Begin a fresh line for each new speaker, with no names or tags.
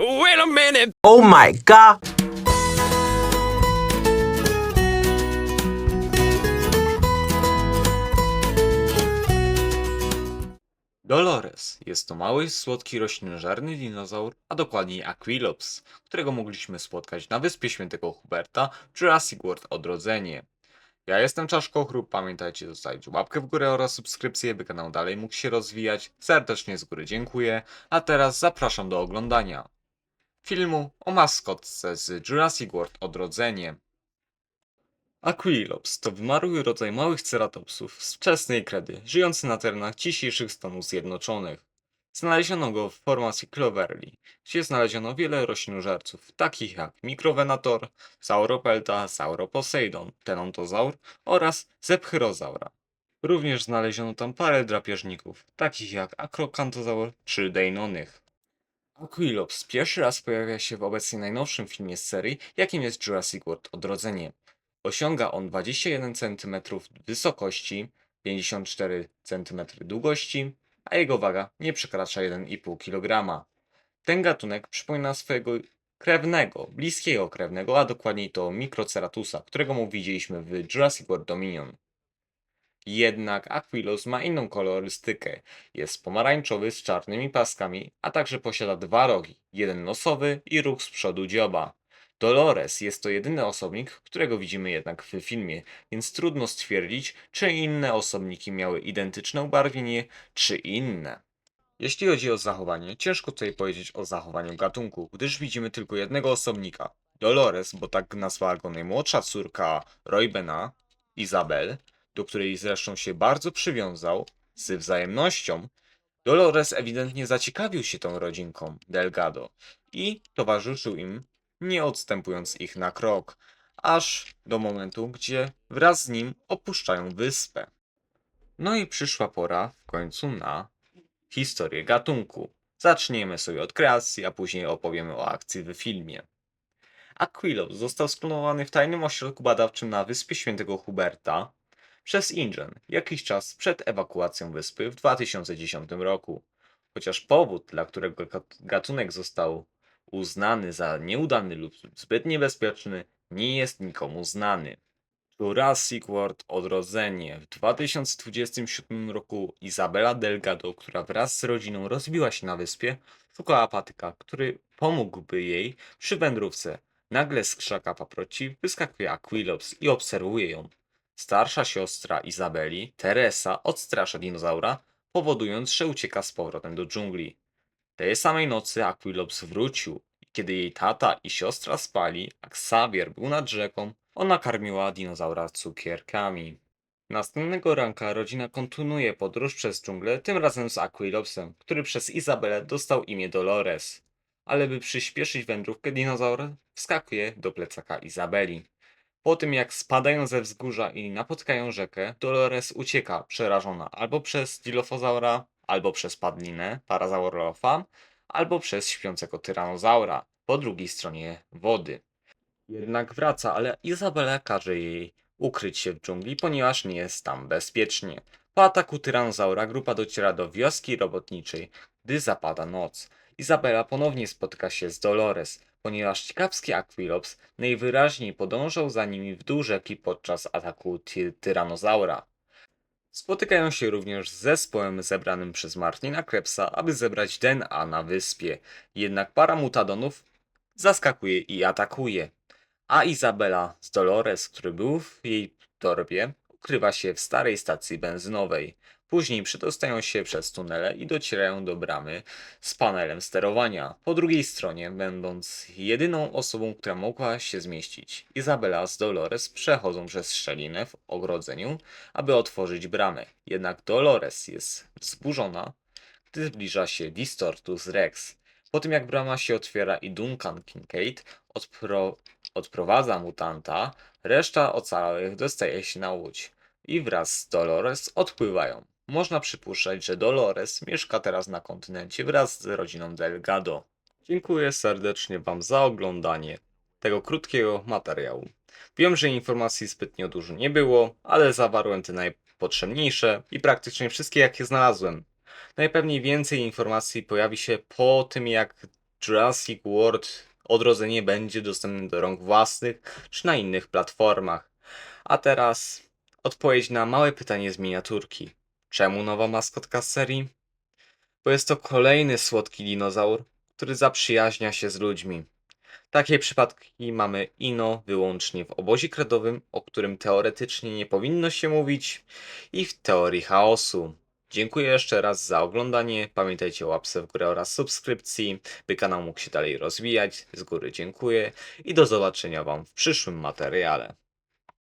wait a minute.
Oh my god!
Dolores jest to mały, słodki, roślinożerny dinozaur, a dokładniej Aquilops, którego mogliśmy spotkać na wyspie Świętego Huberta w Jurassic World Odrodzenie. Ja jestem Czaszko Chrup, pamiętajcie zostawić łapkę w górę oraz subskrypcję, by kanał dalej mógł się rozwijać. Serdecznie z góry dziękuję, a teraz zapraszam do oglądania filmu o maskotce z Jurassic World Odrodzenie. Aquilops to wymarły rodzaj małych ceratopsów z wczesnej kredy, żyjący na terenach dzisiejszych Stanów Zjednoczonych. Znaleziono go w formacji Cloverly, gdzie znaleziono wiele roślinożerców, takich jak Microvenator, Sauropelta, Sauroposeidon, Tenontozaur oraz Zephyrozaura. Również znaleziono tam parę drapieżników, takich jak Acrocanthosaur czy Deinonych. Aquilops pierwszy raz pojawia się w obecnie najnowszym filmie z serii, jakim jest Jurassic World Odrodzenie. Osiąga on 21 cm wysokości, 54 cm długości, a jego waga nie przekracza 1,5 kg. Ten gatunek przypomina swojego krewnego, bliskiego krewnego, a dokładniej to Microceratusa, którego mu widzieliśmy w Jurassic World Dominion. Jednak Aquilos ma inną kolorystykę. Jest pomarańczowy z czarnymi paskami, a także posiada dwa rogi, jeden nosowy i róg z przodu dzioba. Dolores jest to jedyny osobnik, którego widzimy jednak w filmie, więc trudno stwierdzić, czy inne osobniki miały identyczne ubarwienie, czy inne. Jeśli chodzi o zachowanie, ciężko tutaj powiedzieć o zachowaniu gatunku, gdyż widzimy tylko jednego osobnika. Dolores, bo tak nazwała go najmłodsza córka Roybena, Izabel, do której zresztą się bardzo przywiązał, z wzajemnością, Dolores ewidentnie zaciekawił się tą rodzinką Delgado i towarzyszył im nie odstępując ich na krok, aż do momentu, gdzie wraz z nim opuszczają wyspę. No i przyszła pora w końcu na historię gatunku. Zaczniemy sobie od kreacji, a później opowiemy o akcji w filmie. Aquilos został sklonowany w tajnym ośrodku badawczym na wyspie Świętego Huberta przez InGen jakiś czas przed ewakuacją wyspy w 2010 roku. Chociaż powód, dla którego gat- gatunek został uznany za nieudany lub zbyt niebezpieczny, nie jest nikomu znany. Jurassic World Odrodzenie. W 2027 roku Izabela Delgado, która wraz z rodziną rozbiła się na wyspie, szukała patyka, który pomógłby jej przy wędrówce. Nagle z krzaka paproci wyskakuje Aquilops i obserwuje ją. Starsza siostra Izabeli, Teresa, odstrasza dinozaura, powodując, że ucieka z powrotem do dżungli. Tej samej nocy Aquilops wrócił kiedy jej tata i siostra spali, a Xavier był nad rzeką, ona karmiła dinozaura cukierkami. Następnego ranka rodzina kontynuuje podróż przez dżunglę, tym razem z Aquilopsem, który przez Izabelę dostał imię Dolores. Ale by przyspieszyć wędrówkę, dinozaur wskakuje do plecaka Izabeli. Po tym jak spadają ze wzgórza i napotkają rzekę, Dolores ucieka przerażona albo przez Dilophosaura, albo przez padlinę Parasaurolofa, albo przez śpiącego tyranozaura po drugiej stronie wody. Jednak wraca, ale Izabela każe jej ukryć się w dżungli, ponieważ nie jest tam bezpiecznie. Po ataku tyranozaura grupa dociera do wioski robotniczej, gdy zapada noc. Izabela ponownie spotyka się z Dolores, ponieważ ciekawski Aquilops najwyraźniej podążał za nimi w dół rzeki podczas ataku ty tyranozaura. Spotykają się również z zespołem zebranym przez Martina Krebsa, aby zebrać DNA na wyspie. Jednak para mutadonów zaskakuje i atakuje. A Izabela z Dolores, który był w jej torbie, ukrywa się w starej stacji benzynowej. Później przedostają się przez tunele i docierają do bramy z panelem sterowania. Po drugiej stronie, będąc jedyną osobą, która mogła się zmieścić, Izabela z Dolores przechodzą przez szczelinę w ogrodzeniu, aby otworzyć bramę. Jednak Dolores jest wzburzona, gdy zbliża się Distortus Rex. Po tym jak brama się otwiera i Duncan Kincaid odpro odprowadza mutanta, reszta ocalałych dostaje się na łódź i wraz z Dolores odpływają. Można przypuszczać, że Dolores mieszka teraz na kontynencie wraz z rodziną Delgado. Dziękuję serdecznie Wam za oglądanie tego krótkiego materiału. Wiem, że informacji zbytnio dużo nie było, ale zawarłem te najpotrzebniejsze i praktycznie wszystkie jakie znalazłem. Najpewniej więcej informacji pojawi się po tym, jak Jurassic World Odrodzenie będzie dostępny do rąk własnych czy na innych platformach. A teraz odpowiedź na małe pytanie z miniaturki. Czemu nowa maskotka z serii? Bo jest to kolejny słodki dinozaur, który zaprzyjaźnia się z ludźmi. Takie przypadki mamy ino wyłącznie w obozie kredowym, o którym teoretycznie nie powinno się mówić, i w teorii chaosu. Dziękuję jeszcze raz za oglądanie. Pamiętajcie o łapce w górę oraz subskrypcji, by kanał mógł się dalej rozwijać. Z góry dziękuję i do zobaczenia Wam w przyszłym materiale.